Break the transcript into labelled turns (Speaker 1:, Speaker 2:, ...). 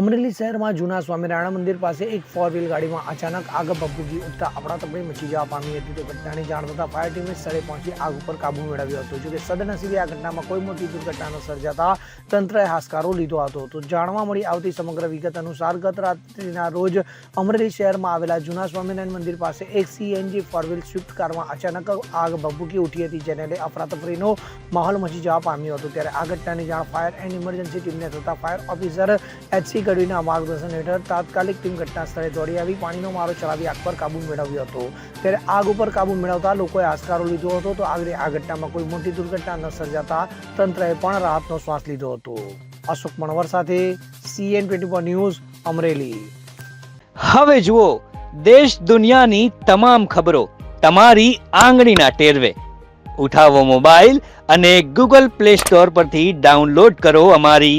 Speaker 1: અમરેલી શહેરમાં જૂના સ્વામિનારાયણ મંદિર પાસે એક ફોર વ્હીલ ગાડીમાં અચાનક આગ ભભૂકી ઉઠતા અફડાતફડી મચી જવા પામી હતી તો ઘટનાની જાણ થતાં ફાયર ટીમે સ્થળે પહોંચી આગ ઉપર કાબુ મેળવ્યો હતો. જોકે સદનસીબે આ ઘટનામાં કોઈ મોટી દુર્ઘટના સર્જાતા તંત્રએ હાશકારો લીધો હતો. તો જાણવા મળી આવતી સમગ્ર વિગત અનુસાર ગત રાત્રિના રોજ અમરેલી શહેરમાં આવેલા જૂના સ્વામિનારાયણ મંદિર પાસે એક સીએનજી ફોર વ્હીલ સ્વિફ્ટ કારમાં અચાનક આગ ભભૂકી ઉઠી હતી, જેને લઈ અફરાતફરીનો માહોલ મચી જવા પામ્યો હતો. ત્યારે આ ઘટનાની જાણ ફાયર એન્ડ ઇમરજન્સી ટીમને થતાં ફાયર ઓફિસર એચસી ગઢવીના માર્ગદર્શન હેઠળ તાત્કાલિક ટીમ ઘટના સ્થળે દોડી આવી, પાણીનો મારો ચલાવી આગ પર કાબુ મેળવ્યો હતો. ત્યારે આગ ઉપર કાબુ મેળવતા લોકોએ આશકારો લીધો હતો, તો આગળ આ ઘટનામાં કોઈ મોટી દુર્ઘટના ન સર્જાતા તંત્રએ પણ રાહતનો શ્વાસ લીધો હતો. અશોક મણવર સાથે સીએન ટ્વેન્ટી ન્યૂઝ, અમરેલી.
Speaker 2: હવે જુઓ, દેશ દુનિયાની તમામ ખબરો તમારી આંગળીના ટેરવે. ઉઠાવો મોબાઈલ અને ગૂગલ પ્લે સ્ટોર પરથી ડાઉનલોડ કરો અમારી